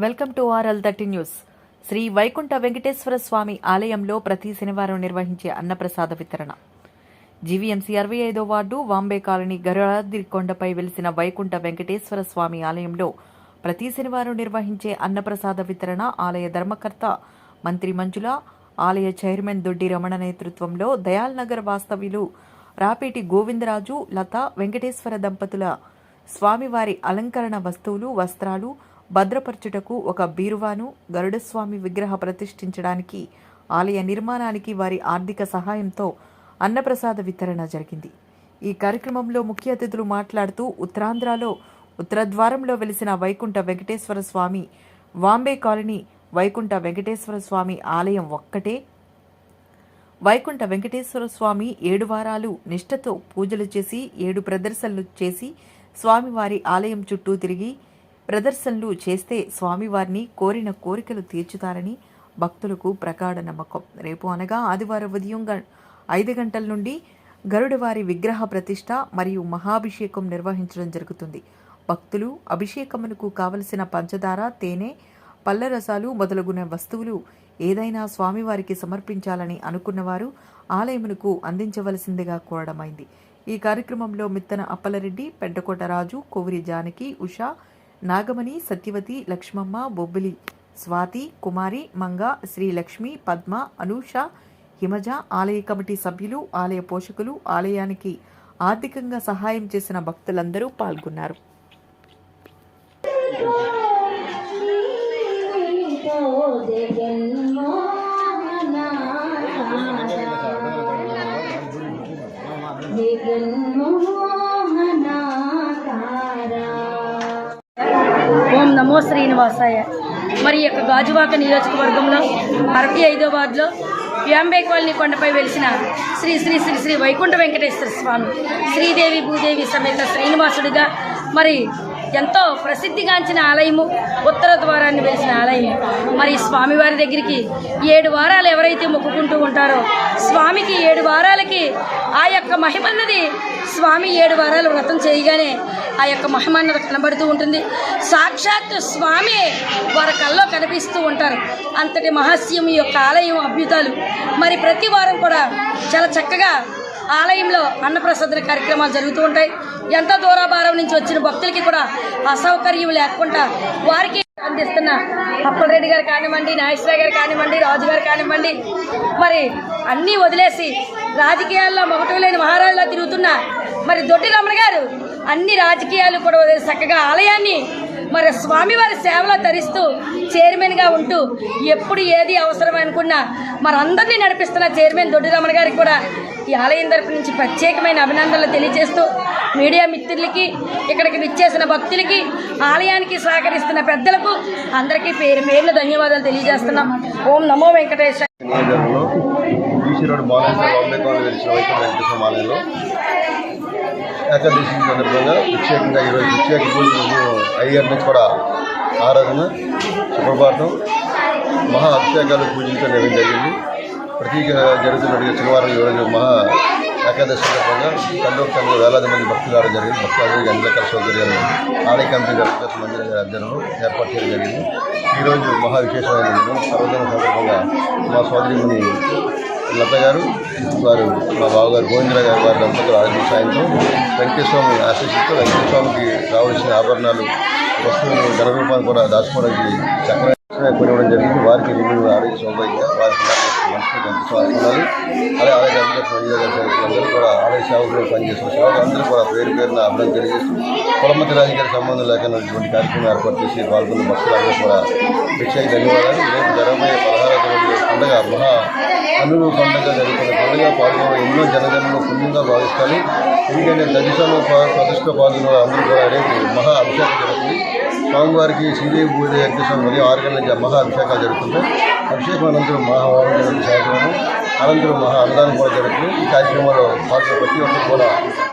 Welcome to RL thirty news. Shri Vaikuntha Venkateswara Swami ఆలయంలో ప్రతి శనివారం నిర్వహించే అన్నప్రసాద వితరణ. జీవీఎంసీ అరవై ఐదో వార్డు వాంబే కాలనీ గరుడాద్రి కొండపై వెలిసిన వైకుంఠ వెంకటేశ్వర స్వామి ఆలయంలో ప్రతి శనివారం నిర్వహించే అన్నప్రసాద వితరణ ఆలయ ధర్మకర్త మంత్రి మంజుల ఆలయ చైర్మన్ దొడ్డి రమణ నేతృత్వంలో దయాల్ నగర్ వాస్తవ్యులు రాపేటి గోవిందరాజు లత వెంకటేశ్వర దంపతుల స్వామివారి అలంకరణ వస్తువులు వస్త్రాలు భద్రపరచుటకు ఒక బీరువాను గరుడస్వామి విగ్రహ ప్రతిష్ఠించడానికి ఆలయ నిర్మాణానికి వారి ఆర్థిక సహాయంతో అన్నప్రసాద వితరణ జరిగింది. ఈ కార్యక్రమంలో ముఖ్య అతిథులు మాట్లాడుతూ ఉత్తరాంధ్రలో ఉత్తరద్వారంలో వెలిసిన వైకుంఠ వెంకటేశ్వర స్వామి వాంబే కాలనీ వైకుంఠ వెంకటేశ్వర స్వామి ఆలయం ఒక్కటే. వైకుంఠ వెంకటేశ్వర స్వామి ఏడు వారాలు నిష్ఠతో పూజలు చేసి ఏడు ప్రదర్శనలు చేసి స్వామివారి ఆలయం చుట్టూ తిరిగి ప్రదర్శనలు చేస్తే స్వామివారిని కోరిన కోరికలు తీర్చుతారని భక్తులకు ప్రగాఢ నమ్మకం. రేపు అనగా ఆదివారం ఉదయం గ- ఐదు గంటల నుండి గరుడవారి విగ్రహ ప్రతిష్ట మరియు మహాభిషేకం నిర్వహించడం జరుగుతుంది. భక్తులు అభిషేకమునకు కావలసిన పంచదార తేనె పళ్ళ రసాలు మొదలగున వస్తువులు ఏదైనా స్వామివారికి సమర్పించాలని అనుకున్నవారు ఆలయమునకు అందించవలసిందిగా కోరడమైంది. ఈ కార్యక్రమంలో మిత్తన అప్పలరెడ్డి పెంటకోట రాజు కొవ్వురి జానకి ఉషా నాగమణి సత్యవతి లక్ష్మమ్మ బొబ్బిలి స్వాతి కుమారి మంగ శ్రీలక్ష్మి పద్మ అనూష హిమజ ఆలయ కమిటీ సభ్యులు ఆలయ పోషకులు ఆలయానికి ఆర్థికంగా సహాయం చేసిన భక్తులందరూ పాల్గొన్నారు. ఓం నమో శ్రీనివాసాయ. మరి యొక్క గాజువాక నియోజకవర్గంలో అరవై ఐదో వార్డులో వ్యాంబే కాలనీ కొండపై వెలిసిన శ్రీ శ్రీ శ్రీ శ్రీ వైకుంఠ వెంకటేశ్వర స్వామి శ్రీదేవి భూదేవి సమేత శ్రీనివాసుడిగా మరి ఎంతో ప్రసిద్ధిగాంచిన ఆలయము ఉత్తర ద్వారాన్ని వెలిసిన ఆలయము మరి స్వామివారి దగ్గరికి ఏడు వారాలు ఎవరైతే మొక్కుకుంటూ ఉంటారో స్వామికి ఏడు వారాలకి ఆ యొక్క మహిమన్నది స్వామి ఏడు వారాలు వ్రతం చేయగానే ఆ యొక్క మహిమ అన్నది కనబడుతూ ఉంటుంది. సాక్షాత్తు స్వామి వారి కల్లో కనిపిస్తూ ఉంటారు. అంతటి మహస్యం ఈ యొక్క ఆలయం అభ్యుతాలు. మరి ప్రతి వారం కూడా చాలా చక్కగా ఆలయంలో అన్నప్రసాదన కార్యక్రమాలు జరుగుతూ ఉంటాయి. ఎంత దూరాభారం నుంచి వచ్చిన భక్తులకి కూడా అసౌకర్యం లేకుండా వారికి అందిస్తున్న అప్పలరెడ్డి గారు కానివ్వండి నాగేశ్వరరావు గారు కానివ్వండి రాజు గారు కానివ్వండి మరి అన్నీ వదిలేసి రాజకీయాల్లో మొగటం లేని మహారాజులా తిరుగుతున్న మరి దొడ్డి రమణ గారు అన్ని రాజకీయాలు కూడా చక్కగా ఆలయాన్ని మరి స్వామివారి సేవలో తరిస్తూ చైర్మన్గా ఉంటూ ఎప్పుడు ఏది అవసరం అనుకున్నా మరి అందరినీ నడిపిస్తున్న చైర్మన్ దొడ్డిరమణ గారికి కూడా ఈ ఆలయం తరపు నుంచి ప్రత్యేకమైన అభినందనలు తెలియజేస్తూ మీడియా మిత్రులకి ఇక్కడికి విచ్చేసిన భక్తులకి ఆలయానికి సహకరిస్తున్న పెద్దలకు అందరికీ పేరు పేర్లు ధన్యవాదాలు తెలియజేస్తున్నాం. ఓం నమో వెంకటేశ్వర బీసీ రోడ్ బాంబే వెంకటేశ్వర ఆలయంలో ఏకాదశి సందర్భంగా ప్రత్యేకంగా ఈరోజు ప్రత్యేక పూజలు అయ్యర్ నుంచి కూడా ఆరాధన సుప్రభాతం మహా అభిషేకాలు పూజించడం అనేది జరిగింది ప్రతీక జరుగుతున్నట్టుగా శనివారం ఈరోజు మహా ఏకాదశి సందర్భంగా తండ్రి వేలాది మంది భక్తులు రావడం జరిగింది. భక్తులందరికీ అన్ని రకాల సౌకర్యాలు ఆలయ కమిటీ మందిరం గారి అధ్యయనం ఏర్పాటు చేయడం జరిగింది. ఈరోజు మహా విశేషమైన సర్వదన సందర్భంగా మా సోదరిని లత గారు వారు మా బావగారు గోవిందరావు గారు వారి దంపతులు ఆరోగ్య సాయంతో వెంకటేశ్వమి ఆశీస్సుతో వెంకటేశ్వమికి రావాల్సిన ఆభరణాలు వస్తువులు ధన కూడా దాచుకోవడానికి చక్రం కొనివ్వడం జరిగింది. వారికి రెండు ఆరోగ్య సౌభాగ్యంగా వారికి మనసుకి ఎంత స్వాస్థ్యాలు అలాగే ఆలయ అందరూ కూడా ఆలయ సేవకులు పనిచేస్తున్న సేవకులందరూ కూడా పేరు పేరున అభివృద్ధి తెలియజేస్తూ కులమతి రాజకీయ సంబంధం లేకున్నటువంటి కార్యక్రమం ఏర్పాటు చేసి పాల్గొన్న భక్తులందరూ కూడా ప్రత్యేక ధన్యవాదాలు. రేపు జరగబోయే పదహారు పండుగ మహా కన్నులు పండుగ జరుగుతున్న పండుగ పాల్గొన్న ఎన్నో జనజనులు పుణ్యంగా భావిస్తారు ఎందుకంటే దశలో ప్రతిష్ట పాల్గొన్న అందరూ కూడా రేపు మహా అభిషేకం జరుగుతుంది. స్వామివారికి శ్రీదేవి పూజ వెంకటేశ్వరం ఉదయం ఆరు గంటల నుంచి మహా అభిషేకాలు జరుగుతుంటాయి. అభిషేకం అనంతరం మహావారం జరుగుతుంది. సాయంత్రం అనంతరం మహా అన్నదానం కూడా జరుగుతుంది. ఈ కార్యక్రమంలో పాల్గొన్న ప్రతి ఒక్కరు కూడా